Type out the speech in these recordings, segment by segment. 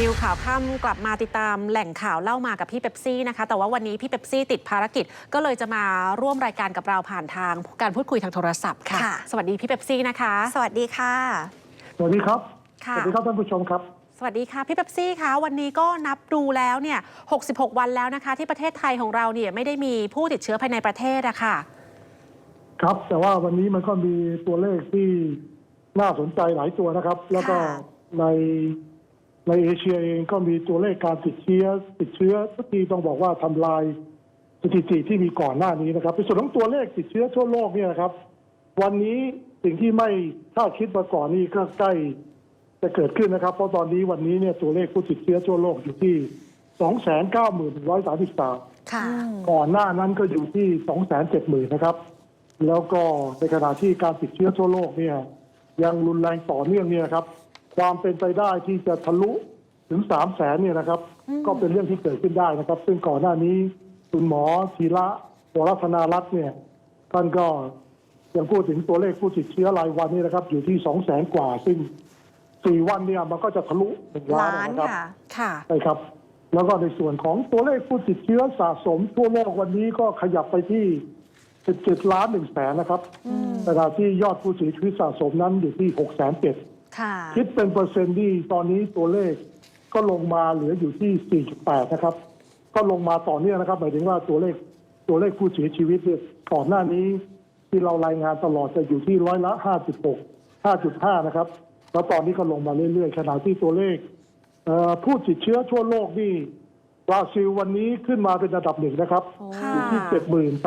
นิวข่าวค่ำกลับมาติดตามแหล่งข่าวเล่ามากับพี่เป๊ปซี่นะคะ แต่ว่าวันนี้พี่เป๊ปซี่ติดภารกิจก็เลยจะมาร่วมรายการกับเราผ่านทางการพูดคุยทางโทรศัพท์ค่ะ ค่ะ สวัสดีพี่เป๊ปซี่นะคะ สวัสดีค่ะ สวัสดีครับ ค่ะ สวัสดีครับท่านผู้ชมครับ สวัสดีค่ะพี่เป๊ปซี่คะวันนี้ก็นับดูแล้วเนี่ย66 วันแล้วนะคะ ที่ประเทศไทยของเราเนี่ยไม่ได้มีผู้ติดเชื้อภายในประเทศอะค่ะ ครับ แต่ว่าวันนี้มันก็มีตัวเลขที่น่าสนใจหลายตัวนะครับ แล้วก็ค่ะ ใน ในเอเชียเองก็มีตัวเลขการติดเชื้อติดเชื้อที่ต้องบอกว่าทำลายสถิติที่มีก่อนหน้านี้นะครับในส่วนของตัวเลขติดเชื้อทั่วโลกเนี่ยนะครับ วันนี้สิ่งที่ไม่คาดคิดมาก่อนนี่ก็ใกล้จะเกิดขึ้นนะครับ เพราะตอนนี้วันนี้เนี่ยตัวเลขผู้ติดเชื้อทั่วโลกอยู่ที่ 291,133ค่ะก่อนหน้านั้นก็อยู่ที่ 2 7 0 0 0 0นะครับ แล้วก็ในขณะที่การติดเชื้อทั่วโลกเนี่ยยังรุนแรงต่อเนื่องเนี่ยนะครับ ความเป็นไปได้ที่จะทะลุถึง3 0 0แสนเนี่ยนะครับ ก็เป็นเรื่องที่เกิดขึ้นได้นะครับ ซึ่งก่อนหน้านี้คุณหมอธีระวรธนารัตน์เนี่ยท่านก็ยังพูดถึงตัวเลขผู้ติดเชื้อรายวันนี่นะครับ อยู่ที่2 0 0แสนกว่า ซึ่ง4วันเนี่ยมันก็จะทะลุหนึ่งล้านล้านนะครับค่ะค่ะใช่ครับ แล้วก็ในส่วนของตัวเลขผู้ติดเชื้อสะสมทั่วโลกวันนี้ก็ขยับไปที่17ล้าน1แสนนะครับขณะที่ยอดผู้เสียชีวิตสะสมนั้นอยู่ที่6แสน7ค่ะ คิดเป็นเปอร์เซ็นต์ที่ตอนนี้ตัวเลขก็ลงมาเหลืออยู่ที่ 4.8 นะครับ ก็ลงมาต่อเนื่องนะครับ หมายถึงว่าตัวเลขตัวเลขผู้เสียชีวิตเนี่ยก่อนหน้านี้ที่เรารายงานตลอดจะอยู่ที่ร้อยละ 5.6 5.5 นะครับ แล้วตอนนี้ก็ลงมาเรื่อยๆ ขณะที่ตัวเลขเอ่อผู้ติดเชื้อทั่วโลกนี่บราซิลวันนี้ขึ้นมาเป็นอันดับหนึ่งนะครับค่ะอยู่ที่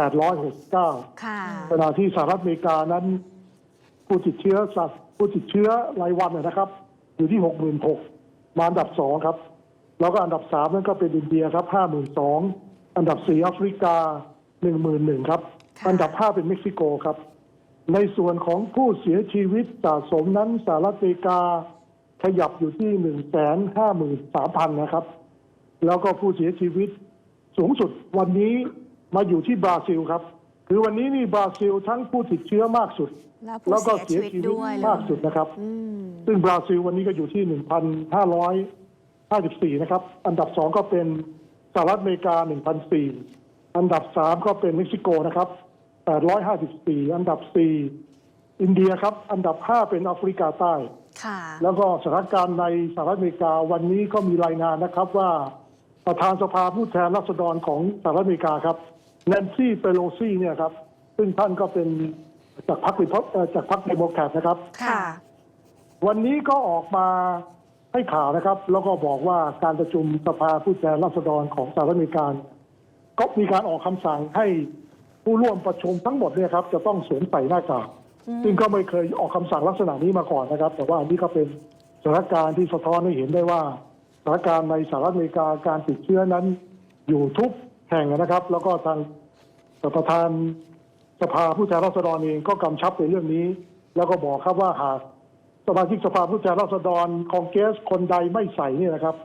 78,669ค่ะขณะที่สหรัฐอเมริกานั้น ผู้ติดเชื้อสัตว์ ผู้ติดเชื้อรายวันเนยนะครับ อยู่ที่หกหมื่นหกมาอันดับสองครับ แล้วก็อันดับสามนั่นก็เป็นอินเดียครับห้าหมื่นสองอันดับสี่แอฟริกาหนึ่งหมื่นหนึ่งครับค่ะอันดับห้าเป็นเม็กซิโกครับ ในส่วนของผู้เสียชีวิตสะสมนั้นสหรัฐอเมริกาขยับอยู่ที่หนึ่งแสนห้าหมื่นสามพันนะครับ แล้วก็ผู้เสียชีวิตสูงสุดวันนี้มาอยู่ที่บราซิลครับ คือวันนี้นี่บราซิลทั้งผู้ติดเชื้อมากสุด แล้วผู้แล้วก็เสีเสียยชีวิตชีวิตด้วยมากสุดนะครับ อืมซึ่งบราซิลวันนี้ก็อยู่ที่ 1,554 นะครับ อันดับสองก็เป็นสหรัฐอเมริกา 1,004 อันดับสามก็เป็นเม็กซิโกนะครับ 854 อันดับสี่อินเดียครับ อันดับห้าเป็นแอฟริกาใต้ ค่ะ แล้วก็สถานการณ์ในสหรัฐอเมริกาวันนี้ก็มีรายงานนะครับว่าประธานสภาผู้แทนราษฎรของสหรัฐอเมริกาครับ แนนซี่เปโลซี่เนี่ยครับ ซึ่งท่านก็เป็นจากพรรครีพับเอ่อจากพรรคเดโมแครตนะครับ ค่ะ วันนี้ก็ออกมาให้ข่าวนะครับ แล้วก็บอกว่าการประชุมสภาผู้แทนราษฎรของสหรัฐอเมริกาก็มีการออกคำสั่งให้ผู้ร่วมประชุมทั้งหมดเนี่ยครับ จะต้องสวมใส่หน้ากากซึ่งก็ไม่เคยออกคำสั่งลักษณะนี้มาก่อนนะครับ แต่ว่าอันนี้ก็เป็นสถานการณ์ที่สะท้อนให้เห็นได้ว่าสถานการณ์ในสหรัฐอเมริกาการติดเชื้อนั้นอยู่ทุก แห่งนะครับ แล้วก็ทางประธานสภาผู้แทนราษฎรเองก็กำชับในเรื่องนี้ แล้วก็บอกครับว่าหากสมาชิกสภาผู้แทนราษฎรคองเกรสคนใดไม่ใส่เนี่ยนะครับ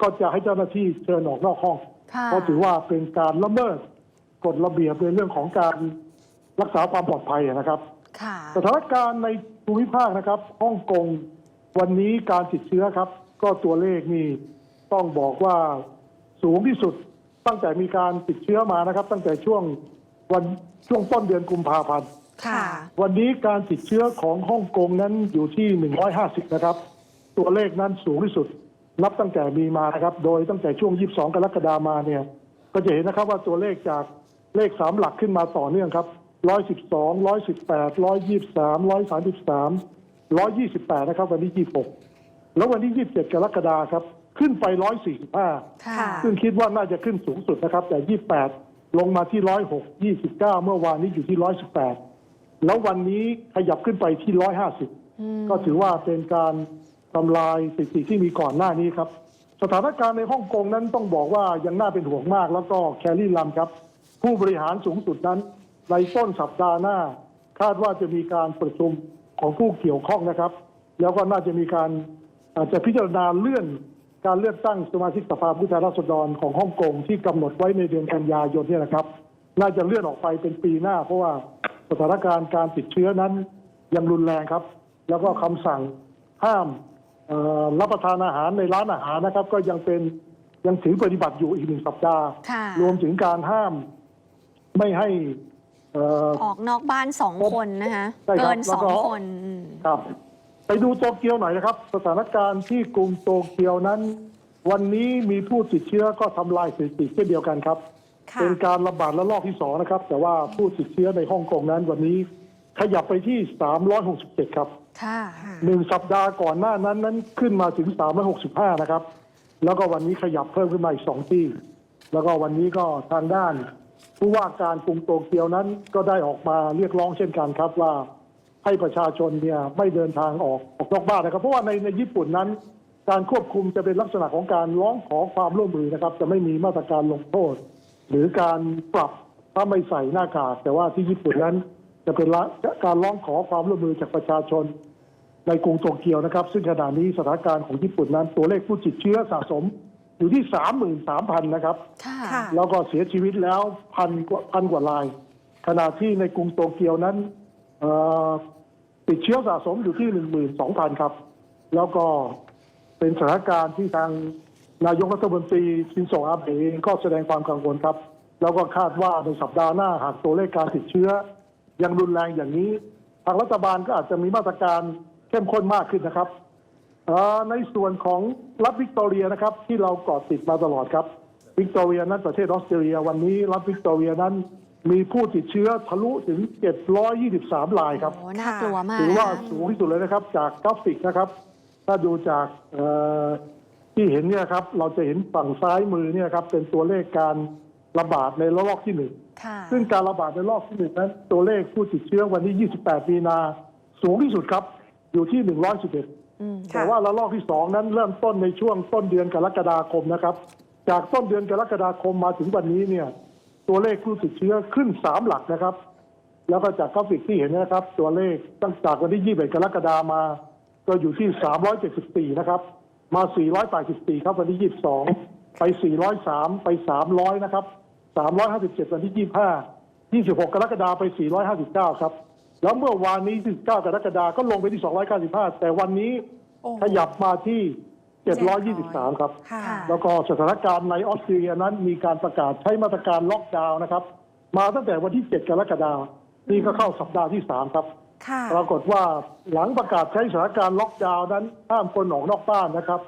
ก็จะให้เจ้าหน้าที่เชิญออกนอกห้องค่ะเพราะถือว่าเป็นการละเมิดกฎระเบียบในเรื่องของการรักษาความปลอดภัยนะครับค่ะสถานการณ์ในภูมิภาคนะครับฮ่องกงวันนี้การติดเชื้อครับ ก็ตัวเลขนี่ต้องบอกว่าสูงที่สุด ตั้งแต่มีการติดเชื้อมานะครับ ตั้งแต่ช่วงวันช่วงต้นเดือนกุมภาพันธ์ค่ะ วันนี้การติดเชื้อของฮ่องกงนั้นอยู่ที่ 150 นะครับ ตัวเลขนั้นสูงที่สุด นับตั้งแต่มีมานะครับ โดยตั้งแต่ช่วง 22 กรกฎามาเนี่ย ก็จะเห็นนะครับว่าตัวเลขจากเลขสามหลักขึ้นมาต่อเนื่องครับ112 118 123 133 128 นะครับ วันที่ 26 แล้ววันที่ 27 กรกฎาครับ ขึ้นไป 145ค่ะซึ่งคิดว่าน่าจะขึ้นสูงสุดนะครับ แต่ 28 ลงมาที่ 106 29 เมื่อวานนี้อยู่ที่ 118 แล้ววันนี้ขยับขึ้นไปที่ 150 ก็ถือว่าเป็นการทำลายสถิติที่มีก่อนหน้านี้ครับ สถานการณ์ในฮ่องกงนั้นต้องบอกว่ายังน่าเป็นห่วงมาก แล้วก็แคลรี่ลัมครับ ผู้บริหารสูงสุดนั้น ในต้นสัปดาห์หน้า คาดว่าจะมีการประชุมของผู้เกี่ยวข้องนะครับ แล้วก็น่าจะมีการอาจจะพิจารณาเลื่อน การเลือกตั้งสมาชิกสภาผู้แทนราษฎรของฮ่องกงที่กำหนดไว้ในเดือนกันยายนเนี่ยนะครับ น่าจะเลื่อนออกไปเป็นปีหน้า เพราะว่าสถานการณ์การติดเชื้อนั้นยังรุนแรงครับ แล้วก็คำสั่งห้ามเอ่อรับประทานอาหารในร้านอาหารนะครับ ก็ยังเป็นยังถือปฏิบัติอยู่อีกหนึ่งสัปดาห์ค่ะรวมถึงการห้ามไม่ให้เอ่อออกนอกบ้านสองคนนะคะใช่ครับเกินแล้วสองก็คนอืมครับ ไปดูโตเกียวหน่อยนะครับ สถานการณ์ที่กรุงโตเกียวนั้น วันนี้มีผู้ติดเชื้อก็ทำลายสถิติเช่นเดียวกันครับค่ะเป็นการระบาดระลอกที่สองนะครับ แต่ว่าผู้ติดเชื้อในฮ่องกงนั้น วันนี้ขยับไปที่ 367 ครับค่ะหนึ่งสัปดาห์ก่อนหน้านั้นนั้นขึ้นมาถึง 365 นะครับ แล้วก็วันนี้ขยับเพิ่มขึ้นมาอีกสองที่ แล้วก็วันนี้ก็ทางด้าน ผู้ว่าการกรุงโตเกียวนั้นก็ได้ออกมาเรียกร้องเช่นกันครับว่า ให้ประชาชนเนี่ยไม่เดินทางออกออกนอกบ้านนะครับ เพราะว่าในในญี่ปุ่นนั้น การควบคุมจะเป็นลักษณะของการร้องขอความร่วมมือนะครับ จะไม่มีมาตรการลงโทษ หรือการปรับถ้าไม่ใส่หน้ากากแต่ว่าที่ญี่ปุ่นนั้น จะเป็นละการร้องขอความร่วมมือจากประชาชน ในกรุงโตเกียวนะครับ ซึ่งขณะนี้สถานการณ์ของญี่ปุ่นนั้น ตัวเลขผู้ติดเชื้อสะสมอยู่ที่33,000นะครับค่ะค่ะแล้วก็เสียชีวิตแล้วพันกว่าพันกว่าราย ขณะที่ในกรุงโตเกียวนั้นเอ่อ ติดเชื้อสะสมอยู่ที่12,000ครับ แล้วก็เป็นสถานการณ์ที่ทางนายกรัฐมนตรีชินโซอาเบะเองก็แสดงความกังวลครับ แล้วก็คาดว่าในสัปดาห์หน้าหากตัวเลขการติดเชื้อ ยังรุนแรงอย่างนี้ ทางรัฐบาลก็อาจจะมีมาตรการเข้มข้นมากขึ้นนะครับในส่วนของรัฐวิกตอเรียนะครับ ที่เราเกาะติดมาตลอดครับ วิกตอเรียนั้นประเทศออสเตรเลียวันนี้รัฐวิกตอเรียนั้น มีผู้ติดเชื้อทะลุถึง 723รายครับ โอ้น่ากลัวมากถือว่านะคะสูงที่สุดเลยนะครับ จากกราฟิกนะครับ ถ้าดูจากเอ่อที่เห็นเนี่ยครับ เราจะเห็นฝั่งซ้ายมือเนี่ยครับ เป็นตัวเลขการระบาดในระลอกที่หนึ่ง ค่ะซึ่งการระบาดในรอบที่หนึ่งนั้น ตัวเลขผู้ติดเชื้อวันที่ 28 มีนาสูงที่สุดครับ อยู่ที่ 111 อืมแต่ว่าระลอกที่สองนั้นเริ่มต้นในช่วงต้นเดือนกรกฎาคมนะครับ จากต้นเดือนกรกฎาคมมาถึงวันนี้เนี่ย ตัวเลขผู้ติดเชื้อขึ้นสามหลักนะครับ แล้วก็จากกราฟิกที่เห็นนะครับ ตัวเลขตั้งจากวันที่ 21 กรกฎามา ก็อยู่ที่ 374 นะครับ มา 484 ครับวันที่ 22 ไป 403 ไป 300 นะครับ 357 วันที่ 25 26 กรกฎาไป 459 ครับ แล้วเมื่อวานนี้ 19 กรกฎาก็ลงไปที่ 295 แต่วันนี้โอ้โหขยับมาที่ 723 ครับค่ะค่ะ แล้วก็สถานการณ์ในออสเตรเลียนั้นมีการประกาศใช้มาตรการล็อกดาวน์นะครับ มาตั้งแต่วันที่ 7 กรกฎาคมนี่ก็เข้าสัปดาห์ที่ 3 ครับ ค่ะ ปรากฏว่าหลังประกาศใช้สถานการณ์ล็อกดาวน์นั้นห้ามคนออกนอกบ้านนะครับ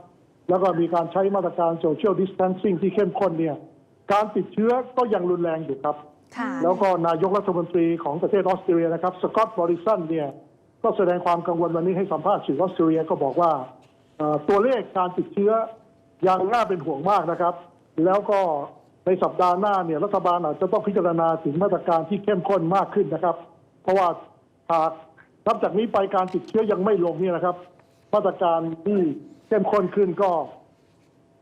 แล้วก็มีการใช้มาตรการโซเชียลดิส a ทนซิ่งที่เข้มข้นเนี่ย การติดเชื้อก็ยังรุนแรงอยู่ครับ ค่ะ แล้วก็นายกรัฐมนตรีของประเทศออสเตรเลียนะครับสกอตต์บริสันเนี่ยก็แสดงความกังวลวันนี้ให้สัมภาษณ์สื่อออสเตรเลียก็บอกว่าเอ่อ ตัวเลขการติดเชื้อยังน่าเป็นห่วงมากนะครับ แล้วก็ในสัปดาห์หน้าเนี่ยรัฐบาลอาจจะต้องพิจารณาถึงมาตรการที่เข้มข้นมากขึ้นนะครับ เพราะว่าหากนับจากนี้ไปการติดเชื้อยังไม่ลงเนี่ยนะครับ มาตรการที่เข้มข้นขึ้นก็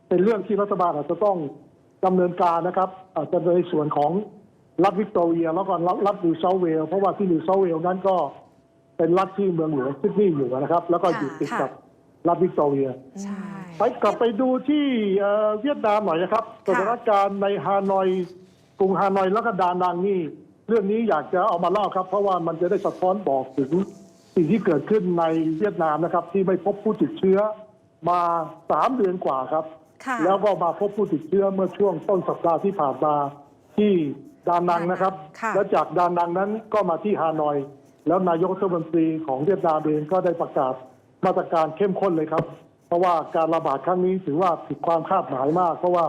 เป็นเรื่องที่รัฐบาลอาจจะต้องดำเนินการนะครับอาจจะในส่วนของรัฐวิกตอเรีย แล้วก็รัฐรัฐนิวเซาท์เวลเพราะว่าที่นิวเซาท์เวลนั้นก็เป็นรัฐที่เมืองหลวงซิดนีย์อยู่นะครับ แล้วก็อยู่ติดกับ รัฐวิกตอเรีย ใช่ ไปกลับไปดูที่เอ่อเวียดนามหน่อยนะครับสค่ะ ถานการณ์ในฮานอยกรุงฮานอยแล้วก็ดานังนี่ เรื่องนี้อยากจะเอามาเล่าครับ เพราะว่ามันจะได้สะท้อนบอกถึงสิ่งที่เกิดขึ้นในเวียดนามนะครับ ที่ไม่พบผู้ติดเชื้อมาสามเดือนกว่าครับ ค่ะ แล้วก็มาพบผู้ติดเชื้อเมื่อช่วงต้นสัปดาห์ที่ผ่านมาที่ดานังนะครับ ค่ะ แล้วจากดานังนั้นก็มาที่ฮานอย แล้วนายกรัฐมนตรีของเวียดนามเองก็ได้ประกาศ มาตรการเข้มข้นเลยครับ เพราะว่าการระบาดครั้งนี้ถือว่าผิดความคาดหมายมาก เพราะว่า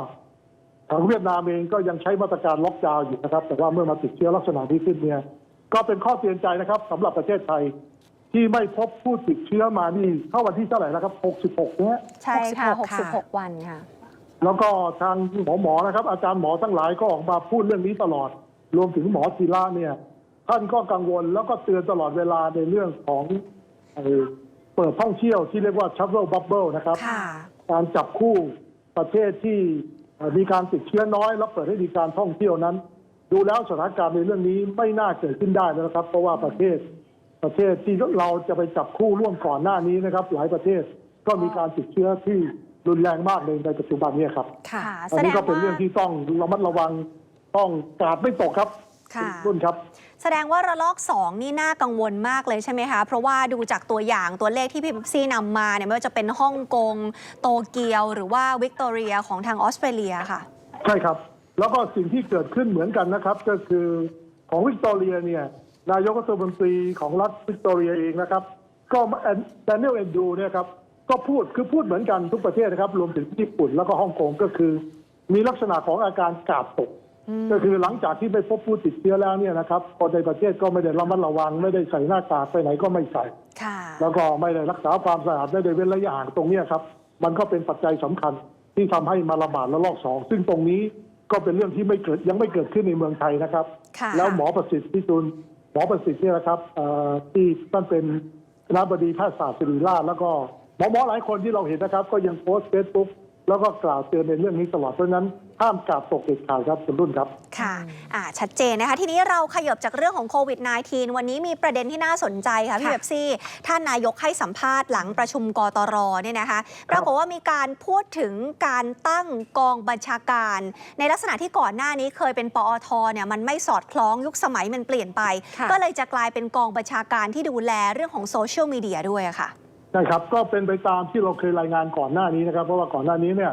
ทางเวียดนามเองก็ยังใช้มาตรการล็อกดาวน์อยู่นะครับ แต่ว่าเมื่อมาติดเชื้อลักษณะนี้ขึ้นเนี่ย ก็เป็นข้อเตือนใจนะครับสำหรับประเทศไทย ที่ไม่พบผู้ติดเชื้อมานี่เข้าวันที่เท่าไหร่นะครับ 66 เนี่ยใช่ค่ะ66ค่ะ 66 วันค่ะ แล้วก็ทางหมอหมอนะครับ อาจารย์หมอทั้งหลายก็ออกมาพูดเรื่องนี้ตลอด รวมถึงหมอศิระเนี่ย ท่านก็กังวลแล้วก็เตือนตลอดเวลาในเรื่องของ เอ่อเปิดท่องเที่ยวที่เรียกว่า travel bubble นะครับ ค่ะ การจับคู่ประเทศที่เอ่อมีการติดเชื้อน้อย แล้วเปิดให้มีการท่องเที่ยวนั้น ดูแล้วสถานการณ์ในเรื่องนี้ไม่น่าเกิดขึ้นได้นะครับ เพราะว่าประเทศประเทศที่เราจะไปจับคู่ร่วมก่อนหน้านี้นะครับ หลายประเทศก็มีการติดเชื้อที่รุนแรงมากเลยในปัจจุบันเนี้ครับ ค่ะ อันนี้ก็เป็นเรื่องที่ต้องระมัดระวังต้องกาดไม่ตกครับ ค่ะรุ่นครับ แสดงว่าระลอก 2 นี่น่ากังวลมากเลยใช่ไหมคะ เพราะว่าดูจากตัวอย่างตัวเลขที่พี่บิ๊กซี่นำมาเนี่ยไม่ว่าจะเป็นฮ่องกง โตเกียว หรือว่าวิกตอเรียของทางออสเตรเลียค่ะ ใช่ครับ แล้วก็สิ่งที่เกิดขึ้นเหมือนกันนะครับ ก็คือของวิกตอเรียเนี่ยนายกรัฐมนตรีของรัฐวิกตอเรียเองนะครับ ก็แดเนียลเอนดูเนี่ยครับก็พูดคือพูดเหมือนกันทุกประเทศนะครับ รวมถึงญี่ปุ่นแล้วก็ฮ่องกงก็คือ มีลักษณะของอาการกาดตก ก็คือหลังจากที่ไม่พบผู้ติดเชื้อแล้วเนี่ยนะครับคนในประเทศก็ไม่ได้ระมัดระวัง ไม่ได้ใส่หน้ากากไปไหนก็ไม่ใส่ค่ะแล้วก็ไม่ได้รักษาความสะอาดไม่ได้เว้นระยะห่างตรงเนี้ยครับ มันก็เป็นปัจจัยสำคัญที่ทำให้มาระบาดระลอกสองซึ่งตรงนี้ก็เป็นเรื่องที่ไม่เกิดยังไม่เกิดขึ้นในเมืองไทยนะครับค่ะแล้วหมอประสิทธิ์ที่จุนหมอประสิทธิ์เนี่ยนะครับเอ่อที่ท่านเป็นคณะบดีแพทยศาสตร์ศิริราชแล้วก็หมอหมอหลายคนที่เราเห็นนะครับ ก็ยังโพสต์เฟซบุ๊ก แล้วก็กล่าวเตือนในเรื่องนี้ตลอดเพราะฉะนั้นห้ามกาดตกเด็ดขาดครับคุณรุ่นครับ ค่ะอ่าชัดเจนนะคะ ทีนี้เราขยบจากเรื่องของโควิด -19 วันนี้มีประเด็นที่น่าสนใจค่ะพี่ค่ะเบบซี่ ท่านนายกให้สัมภาษณ์หลังประชุมกตรเนี่ยนะคะปรากฏว่ามีการพูดถึงการตั้งกองบัญชาการ ในลักษณะที่ก่อนหน้านี้เคยเป็นปอทเนี่ยมันไม่สอดคล้องยุคสมัยมันเปลี่ยนไปค่ะก็เลยจะกลายเป็นกองบัญชาการที่ดูแลเรื่องของโซเชียลมีเดียด้วยอะ ค่ะใช่ครับ ก็เป็นไปตามที่เราเคยรายงานก่อนหน้านี้นะครับ เพราะว่าก่อนหน้านี้เนี่ย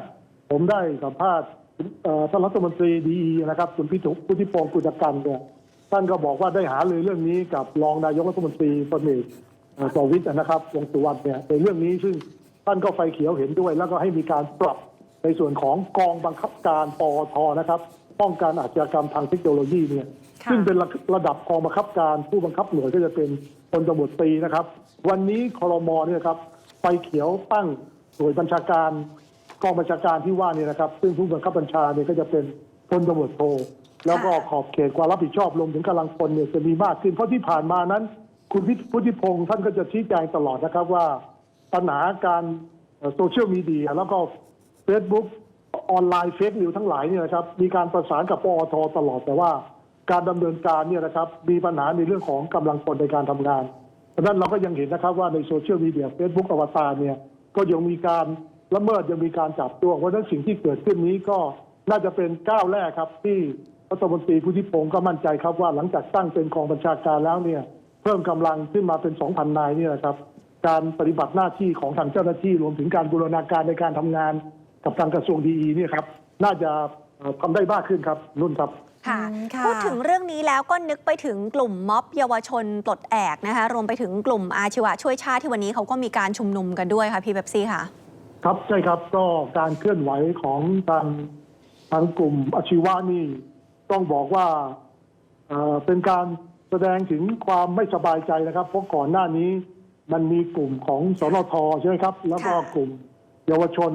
ผมได้สัมภาษณ์เอ่อท่านรัฐมนตรีดีนะครับคุณพิทุพุทธิพงศ์กุจกันเนี่ยท่านก็บอกว่าได้หารือเรื่องนี้กับรองนายกรัฐมนตรีพลเอกเอ่อประวิตรนะครับวงษ์สุวรรณเนี่ยในเรื่องนี้ซึ่งท่านก็ไฟเขียวเห็นด้วย แล้วก็ให้มีการปรับในส่วนของกองบังคับการปอทนะครับ ป้องกันอาชญากรรมทางเทคโนโลยีเนี่ยค่ะซึ่งเป็นระระดับกองบังคับการผู้บังคับหน่วยก็จะเป็นพ ลตำรวจตรีนะครับ วันนี้คอรมอเนี่ยครับไฟเขียวตั้งหน่วยบัญชาการกองบัญชาการที่ว่านี่นะครับ ซึ่งผู้บังคับบัญชาเนี่ยก็จะเป็นพลตำรวจโทแล้วก็ขอบเขตความรับผิดชอบรวมถึงกำลังพลเนี่ยจะมีมากขึ้นเพราะที่ผ่านมานั้น คุณพิพุทธิพงศ์ท่านก็จะชี้แจงตลอดนะครับว่าปัญหาการโซเชียลมีเดียแล้วก็ Facebook ออนไลน์เฟกนิวทั้งหลายเนี่ยนะครับมีการประสานกับปอทตลอดแต่ว่า การดำเนินการเนี่ยนะครับมีปัญหาในเรื่องของกำลังคนในการทำงานเพราะนั้นเราก็ยังเห็นนะครับว่าในโซเชียลมีเดียเฟซบุ๊กอวตารเนี่ยก็ยังมีการละเมิดยังมีการจับตัวเพราะฉะนั้นสิ่งที่เกิดขึ้นนี้ก็น่าจะเป็นก้าวแรกครับ ที่รัฐมนตรีพุทธิพงก็มั่นใจครับว่าหลังจากตั้งเป็นกองบัญชาการแล้วเนี่ยเพิ่มกำลังขึ้นมาเป็น 2,000 นายเนี่ยนะครับ การปฏิบัติหน้าที่ของทางเจ้าหน้าที่รวมถึงการบูรณาการในการทำงานกับทางกระทรวงดีเนี่ยครับน่าจะเอ่อทำได้มากขึ้นครับนุ่นครับ ค่ะอืมค่ะพูดถึงเรื่องนี้แล้วก็นึกไปถึงกลุ่มม็อบเยาวชนปลดแอกนะคะรวมไปถึงกลุ่มอาชีวะช่วยชาติที่วันนี้เขาก็มีการชุมนุมกันด้วยค่ะพี่เบบซี่ค่ะ ครับใช่ครับก็การเคลื่อนไหวของทางทางกลุ่มอาชีวะนี่ ต้องบอกว่าเอ่อเป็นการแสดงถึงความไม่สบายใจนะครับเพราะก่อนหน้านี้มันมีกลุ่มของสนทใช่ไหมครับ แล้วก็ค่ะกลุ่มเยาวชน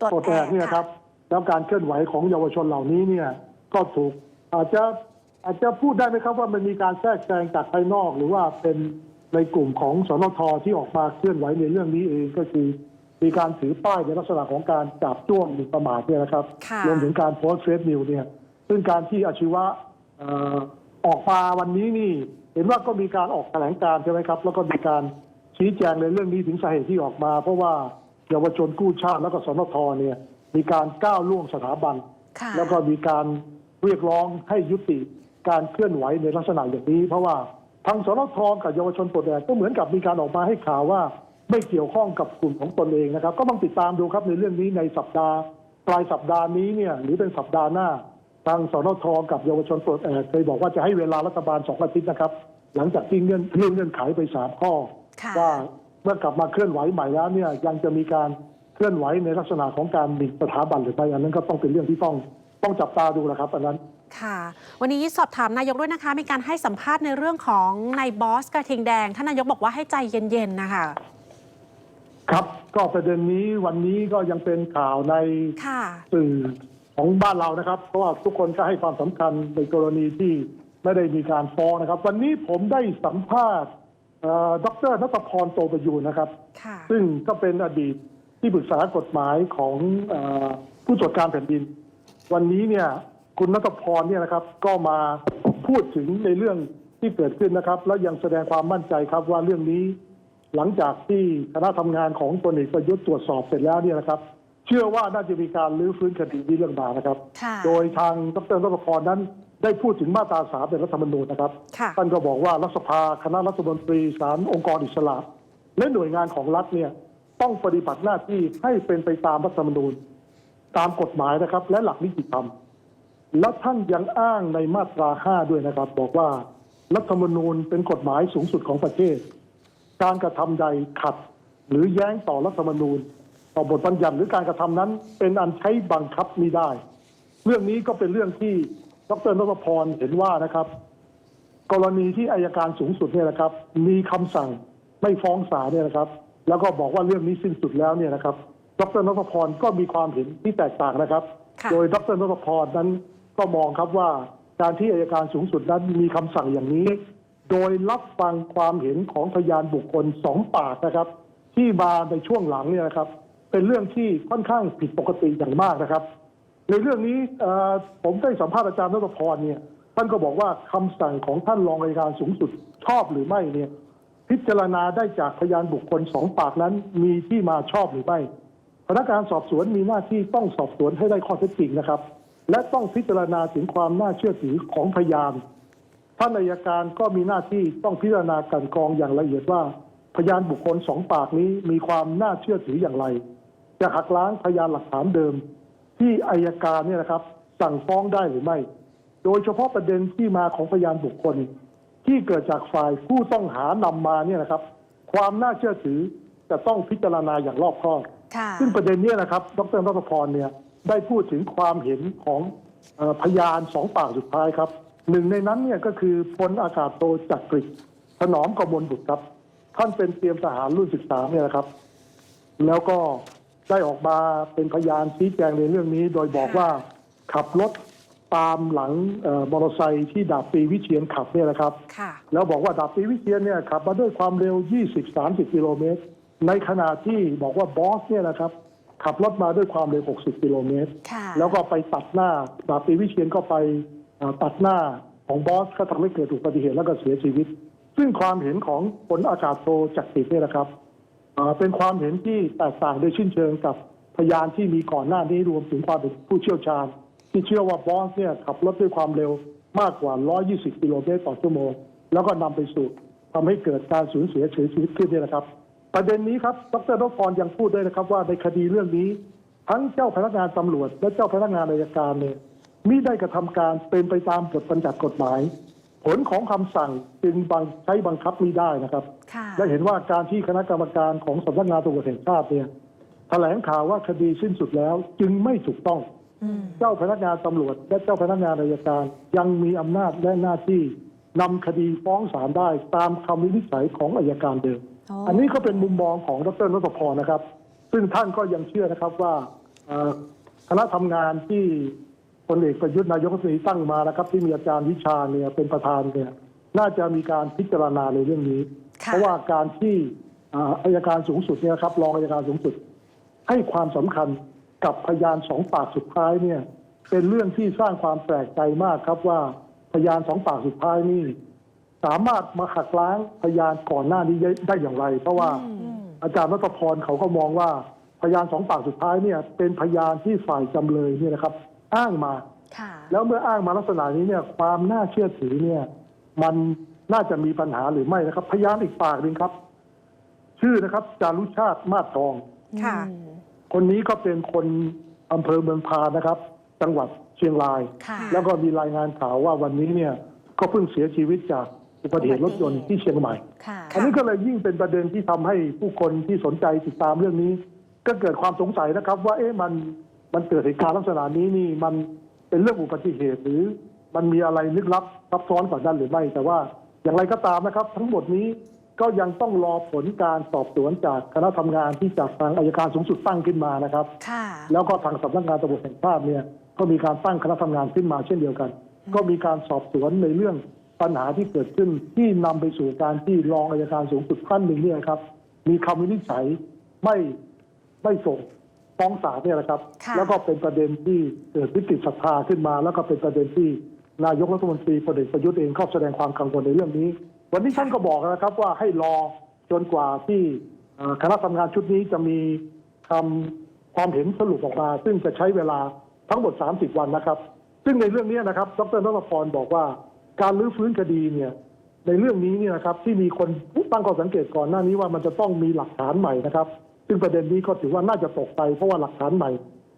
ปลดปลดแอกเนี่ยค่ะครับ แล้วการเคลื่อนไหวของเยาวชนเหล่านี้เนี่ยก็ถูก อาจจะอาจจะพูดได้ไหมครับว่ามันมีการแทรกแซงจากภายนอก หรือว่าเป็นในกลุ่มของสนทที่ออกมาเคลื่อนไหวในเรื่องนี้เองก็คือมีการถือป้ายในลักษณะของการจับจ้วงหมิ่นประมาทเนี่ยนะครับค่ะรวมถึงการโพสต์เฟซนิวเนี่ย ซึ่งการที่อาชีวะเอ่อออกมาวันนี้นี่ เห็นว่าก็มีการออกแถลงการณ์ใช่ไหมครับ แล้วก็มีการชี้แจงในเรื่องนี้ถึงสาเหตุที่ออกมา เพราะว่าเยาวชนกู้ชาติแล้วก็สนทเนี่ย มีการก้าวล่วงสถาบันค่ะแล้วก็มีการ เรียกร้องให้ยุติการเคลื่อนไหวในลักษณะอย่างนี้ เพราะว่าทางสนทกับเยาวชนปลดแอกก็เหมือนกับมีการออกมาให้ข่าวว่า ไม่เกี่ยวข้องกับกลุ่มของตนเองนะครับ ก็ต้องติดตามดูครับในเรื่องนี้ในสัปดาห์ ปลายสัปดาห์นี้เนี่ยหรือเป็นสัปดาห์หน้า ทางสนทกับเยาวชนปลดแอกเคยบอกว่าจะให้เวลารัฐบาลสองอาทิตย์นะครับ หลังจากที่เงื่อนเรื่องเงื่อนไขไปสามข้อว่าเมื่อกลับมาเคลื่อนไหวใหม่แล้วเนี่ยยังจะมีการเคลื่อนไหวในลักษณะของการหมิ่นสถาบันหรือไม่อันนั้นก็ต้องเป็นเรื่องที่ต้อง ต้องจับตาดูนะครับอันนั้นค่ะ วันนี้สอบถามนายกด้วยนะคะ มีการให้สัมภาษณ์ในเรื่องของนายบอสกระทิงแดงท่านนายกบอกว่าให้ใจเย็นๆนะคะ ครับ ก็ประเด็นนี้วันนี้ก็ยังเป็นข่าวในค่ะสื่อของบ้านเรานะครับ เพราะว่าทุกคนก็ให้ความสำคัญในกรณีที่ไม่ได้มีการฟ้องนะครับ วันนี้ผมได้สัมภาษณ์เอ่อดรนัทพรโตประยูนนะครับค่ะซึ่งก็เป็นอดีตที่ปรึกษากฎหมายของเออผู้ตรวจการแผ่นดิน วันนี้เนี่ยคุณนัทพรเนี่ยนะครับก็มาพูดถึงในเรื่องที่เกิดขึ้นนะครับ แล้วยังแสดงความมั่นใจครับว่าเรื่องนี้ หลังจากที่คณะทำงานของตนเอกประยุทธ์ตรวจสอบเสร็จแล้วเนี่ยนะครับ เชื่อว่าน่าจะมีการลื้อฟื้นคดีนี้เรื่องมานะครับค่ะโดยทางดรนัทพรนั้นได้พูดถึงมาตราสามในรัฐธรรมนูญนะครับค่ะท่านก็บอกว่ารัฐสภาคณะรัฐมนตรีศาลองค์กรอิสระ และหน่วยงานของรัฐเนี่ยต้องปฏิบัติหน้าที่ให้เป็นไปตามรัฐธรรมนูญ ตามกฎหมายนะครับ และหลักนิติธรรม และท่านยังอ้างในมาตราห้าด้วยนะครับ บอกว่ารัฐธรรมนูญเป็นกฎหมายสูงสุดของประเทศ การกระทำใดขัด หรือแย้งต่อรัฐธรรมนูญ ต่อบทบัญญัติหรือการกระทำนั้น เป็นอันใช้บังคับมิได้ เรื่องนี้ก็เป็นเรื่องที่ดรนพพรเห็นว่านะครับ กรณีที่อายการสูงสุดเนี่ยนะครับ มีคำสั่งไม่ฟ้องศาลเนี่ยนะครับ แล้วก็บอกว่าเรื่องนี้สิ้นสุดแล้วเนี่ยนะครับ ดรนพพรก็มีความเห็นที่แตกต่างนะครับค่ะโดยดรนพพรนั้นก็มองครับว่าการที่อายการสูงสุดนั้นมีคำสั่งอย่างนี้ โดยรับฟังความเห็นของพยานบุคคลสองปากนะครับ ที่มาในช่วงหลังเนี่ยนะครับ เป็นเรื่องที่ค่อนข้างผิดปกติอย่างมากนะครับ ในเรื่องนี้เอ่อผมได้สัมภาษณ์อาจารย์นพพรเนี่ยท่านก็บอกว่าคำสั่งของท่านรองอัยการสูงสุดชอบหรือไม่เนี่ย พิจารณาได้จากพยานบุคคลสองปากนั้นมีที่มาชอบหรือไม่ พนักงานสอบสวนมีหน้าที่ต้องสอบสวนให้ได้ข้อเท็จจริงนะครับ และต้องพิจารณาถึงความน่าเชื่อถือของพยานท่านอัยการก็มีหน้าที่ต้องพิจารณากันกองอย่างละเอียดว่า พยานบุคคลสองปากนี้มีความน่าเชื่อถืออย่างไร จะหักล้างพยานหลักฐานเดิม ที่อายการเนี่ยนะครับ สั่งฟ้องได้หรือไม่ โดยเฉพาะประเด็นที่มาของพยานบุคคล ที่เกิดจากฝ่ายผู้ต้องหานำมาเนี่ยนะครับ ความน่าเชื่อถือจะต้องพิจารณาอย่างรอบคอบ ซึ่งประเด็นเนี้นะครับ ดรรัตพรเนี่ยได้พูดถึงความเห็นของเออพยานสองปากสุดท้ายครับ หนึ่งในนั้นเนี่ยก็คือพลอากาศโทจักริดถนอมกมลบุตรครับ ท่านเป็นเตรียมทหารรุ่นศึกษาเนี่ยนะครับ แล้วก็ได้ออกมาเป็นพยานชี้แจงในเรื่องนี้ โดยบอกว่าขับรถตามหลังเออมอเตอร์ไซค์ที่ดาบตรีวิเชียนขับเนี่ยนะครับค่ะแล้วบอกว่าดาบตรีวิเชียนเนี่ยขับมาด้วยความเร็ว 20-30 กิโลเมตร ในขณะที่บอกว่าบอสเนี่ยนะครับ ขับรถมาด้วยความเร็ว 60 กิโลเมตร ค่ะแล้วก็ไปตัดหน้าดาบตรีวิเชียนก็ไปเอ่อตัดหน้าของบอสก็ทำให้เกิดอุบัติเหตุแล้วก็เสียชีวิต ซึ่งความเห็นของพลอากาศโทจักริดเนี่ยนะครับเอ่อเป็นความเห็นที่แตกต่างโดยชิ้นเชิงกับพยานที่มีก่อนหน้านี้รวมถึงความเป็นผู้เชี่ยวชาญ ที่เชื่อว่าบอสเนี่ยขับรถด้วยความเร็วมากกว่า 120 กิโลเมตรต่อชั่วโมง แล้วก็นำไปสู่ทำให้เกิดการสูญเสียเสียชีวิตขึ้นเนี่ยนะครับ ประเด็นนี้ครับ ดรนพพรยังพูดด้วยนะครับว่าในคดีเรื่องนี้ ทั้งเจ้าพนักงานตำรวจ และเจ้าพนักงานอัยการเนี่ยมิได้กระทำการเป็นไปตามบทบัญญัติกฎหมาย ผลของคำสั่งจึงบังใช้บังคับมิได้นะครับค่ะและเห็นว่าการที่คณะกรรมการของสำนักงานตำรวจแห่งชาติเนี่ยแถลงข่าวว่าคดีสิ้นสุดแล้วจึงไม่ถูกต้องอืมเจ้าพนักงานตำรวจ และเจ้าพนักงานอัยการ ยังมีอำนาจและหน้าที่นำคดีฟ้องศาลได้ตามคำวินิจฉัยของอัยการเดิม อ๋ออัอันนี้ก็เป็นมุมมองของดรนพพรนะครับ ซึ่งท่านก็ยังเชื่อนะครับว่าเอ่อคณะทำงานที่พลเอกประยุทธ์นายกรัฐมนตรีตั้งมานะครับ ที่มีอาจารย์วิชาเนี่ยเป็นประธานเนี่ยน่าจะมีการพิจารณาในเรื่องนี้ค่ะเพราะว่าการที่อ่าอายการสูงสุดเนี่ยครับรองอายการสูงสุด ให้ความสำคัญกับพยานสองปากสุดท้ายเนี่ยเป็นเรื่องที่สร้างความแปลกใจมากครับว่าพยานสองปากสุดท้ายนี่ สามารถมาหักล้างพยานก่อนหน้านี้ได้อย่างไร เพราะว่าอืมอาจารย์รัตพรเขาก็มองว่าพยานสองปากสุดท้ายเนี่ย เป็นพยานที่ฝ่ายจำเลยเนี่ยนะครับ อ้างมาค่ะแล้วเมื่ออ้างมาลักษณะนี้เนี่ย ความน่าเชื่อถือเนี่ย มันน่าจะมีปัญหาหรือไม่นะครับ พยานอีกปากหนึ่งครับ ชื่อนะครับ จารุชาติมาศทองค่ะอืมคนนี้ก็เป็นคนอำเภอเมืองพานนะครับ จังหวัดเชียงรายค่ะแล้วก็มีรายงานข่าวว่าวันนี้เนี่ย ก็เพิ่งเสียชีวิตจาก อุบัติเหตุรถยนต์ที่เชียงใหม่ ค่ะ อันนี้ก็เลยยิ่งเป็นประเด็นที่ทำให้ผู้คนที่สนใจติดตามเรื่องนี้ ก็เกิดความสงสัยนะครับ ว่าเอ๊ะมันมันเกิดเหตุการณ์ลักษณะนี้นี่มันเป็นเรื่องอุบัติเหตุหรือมันมีอะไรลึกลับซับซ้อนกว่านั้นหรือไม่ แต่ว่าอย่างไรก็ตามนะครับ ทั้งหมดนี้ก็ยังต้องรอผลการสอบสวนจากคณะทำงานที่จากทางอายการสูงสุดตั้งขึ้นมานะครับ ค่ะ แล้วก็ทางสำนักงานตำรวจแห่งชาติเนี่ยก็มีการตั้งคณะทำงานขึ้นมาเช่นเดียวกัน ก็มีการสอบสวนในเรื่อง ปัญหาที่เกิดขึ้นที่นำไปสู่การที่รองอายการสูงสุดท่านหนึ่งเนี่ยครับ มีคำวินิจฉัยไม่ไม่ส่งฟ้องศาลเนี่ยนะครับค่ะแล้วก็เป็นประเด็นที่เกิดวิกฤตศรัทธาขึ้นมา แล้วก็เป็นประเด็นที่นายกรัฐมนตรีพลเอกประยุทธ์เองก็แสดงความกังวลในเรื่องนี้ วันนี้ท่านก็บอกนะครับว่าให้รอจนกว่าที่เอ่อคณะทำงานชุดนี้จะมีคำความเห็นสรุปออกมา ซึ่งจะใช้เวลาทั้งหมด 30 วันนะครับ ซึ่งในเรื่องนี้นะครับ ดรนรพรบอกว่า การรื้อฟื้นคดีเนี่ยในเรื่องนี้เนี่ยนะครับที่มีคนตั้งข้อสังเกตก่อนหน้านี้ว่ามันจะต้องมีหลักฐานใหม่นะครับ ซึ่งประเด็นนี้ก็ถือว่าน่าจะตกไปเพราะว่าหลักฐานใหม่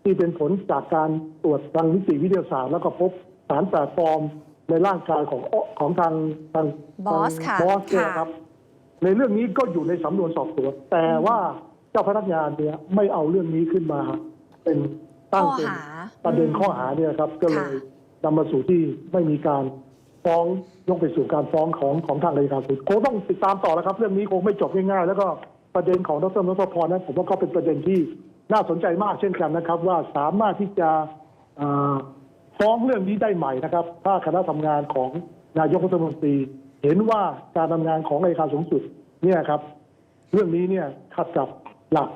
ที่เป็นผลจากการตรวจทางนิติวิทยาศาสตร์ แล้วก็พบสารแปลกปลอมในร่างกายของของทางทางบอสค่ะบอสเนี่ยนะครับ ในเรื่องนี้ก็อยู่ในสำนวนสอบสวนแต่ว่าเจ้าพนักงานเนี่ยไม่เอาเรื่องนี้ขึ้นมา เป็นตั้งข้อเป็นหาประเด็นอืมข้อหาเนี่ยครับ ก็เลยค่ะนำมาสู่ที่ไม่มีการ ฟ้องยกไปสู่การฟ้องของของทางอัยการสูงคงต้องติดตามต่อแล้วครับ เรื่องนี้คงไม่จบง่ายๆ แล้วก็ประเด็นของดรนพพรนั้นผมว่าก็เป็นประเด็นที่น่าสนใจมากเช่นกันนะครับ ว่าสามารถที่จะอ่าฟ้องเรื่องนี้ได้ใหม่นะครับ ถ้าคณะทำงานของนายกรัฐมนตรี เห็นว่าการทำงานของอัยการสูงสุดเนี่ยครับ เรื่องนี้เนี่ยขัดกับหลัก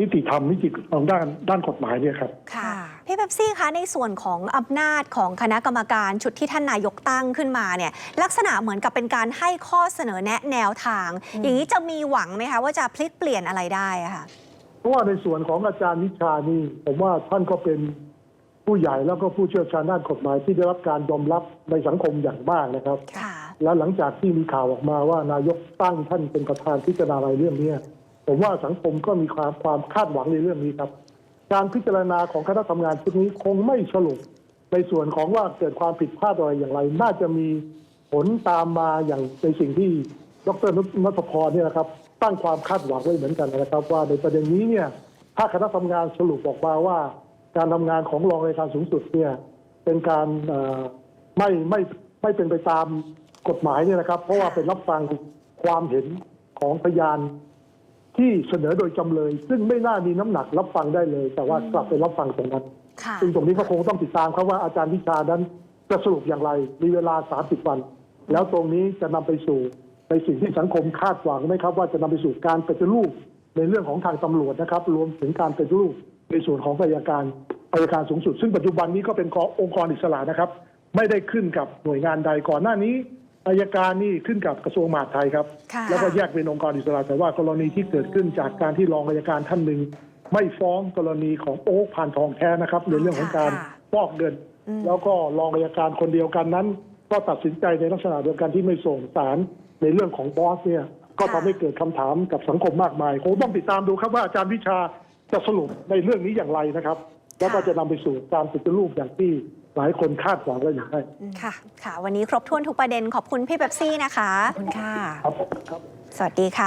นิติธรรมนิติของด้านด้านกฎหมายเนี่ยครับค่ะ พี่เป๊ปซี่คะในส่วนของอำนาจของคณะกรรมการชุดที่ท่านนายกตั้งขึ้นมาเนี่ยลักษณะเหมือนกับเป็นการให้ข้อเสนอแนะแนวทาง อย่างนี้จะมีหวังไหมคะว่าจะพลิกเปลี่ยนอะไรได้อะค่ะเพราะว่าในส่วนของอาจารย์วิชานี่ผมว่าท่านก็เป็นผู้ใหญ่แล้วก็ผู้เชี่ยวชาญด้านกฎหมายที่ได้รับการยอมรับในสังคมอย่างมากนะครับ ค่ะและหลังจากที่มีข่าวออกมาว่านายกตั้งท่านเป็นประธานพิจารณาอะไรเรื่องเนี้ยผมว่าสังคมก็มีความความคาดหวังในเรื่องนี้ครับ การพิจารณาของคณะทำงานชุดนี้คงไม่สรุปในส่วนของว่าเกิดความผิดพลาดอะไรอย่างไร น่าจะมีผลตามมาอย่างในสิ่งที่ดรนัทพรเนี่ยนะครับ ตั้งความคาดหวังไว้เหมือนกันนะครับ ว่าในประเด็นนี้เนี่ยถ้าคณะทำงานสรุปออกมาว่า การทำงานของรองอัยกาสูงสุดเนี่ยเป็นการไม่ไม่ไม่เป็นไปตามกฎหมายเนี่ยนะครับ เพราะว่าเป็นรับฟังความเห็นของพยาน ที่เสนอโดยจำเลย ซึ่งไม่น่ามีน้ำหนักรับฟังได้เลย แต่ว่ากลับไปรับฟังตรงนั้นค่ะซึ่งตรงนี้ก็คงต้องติดตามครับว่าอาจารย์วิชานั้นจะสรุปอย่างไร มีเวลา 30 วัน แล้วตรงนี้จะนำไปสู่ในสิ่งที่สังคมคาดหวังไหมครับ ว่าจะนำไปสู่การปฏิรูปในเรื่องของทางตำรวจนะครับ รวมถึงการปฏิรูปในส่วนของอัยการอัยการสูงสุด ซึ่งปัจจุบันนี้ก็เป็นองค์กรอิสระนะครับ ไม่ได้ขึ้นกับหน่วยงานใดก่อนหน้านี้ อัยการนี่ขึ้นกับกระทรวงมหาดไทยครับ ค่ะแล้วก็แยกเป็นองค์กรอิสระแต่ว่ากรณีที่เกิดขึ้นจากการที่รองอัยการท่านหนึ่งไม่ฟ้องกรณีของโอ๊คผ่านทองแท้นะครับในเรื่องของการค่ะฟอกเงิน อืม แล้วก็รองอัยการคนเดียวกันนั้น ก็ตัดสินใจในลักษณะเดียวกันที่ไม่ส่งสารในเรื่องของบอสเนี่ยก็ทำให้เกิดคำถามกับสังคมมากมายคงต้องติดตามดูครับว่าอาจารย์วิชาจะสรุปในเรื่องนี้อย่างไรนะครับ แล้วก็จะนำไปสู่การปฏิรูปอย่างที่ หลายคนคาดหวังและอยากให้ค่ะ ค่ะ วันนี้ครบถ้วนทุกประเด็นขอบคุณพี่เป๊ปซี่นะคะ ขอบคุณค่ะ ครับครับสวัสดีค่ะ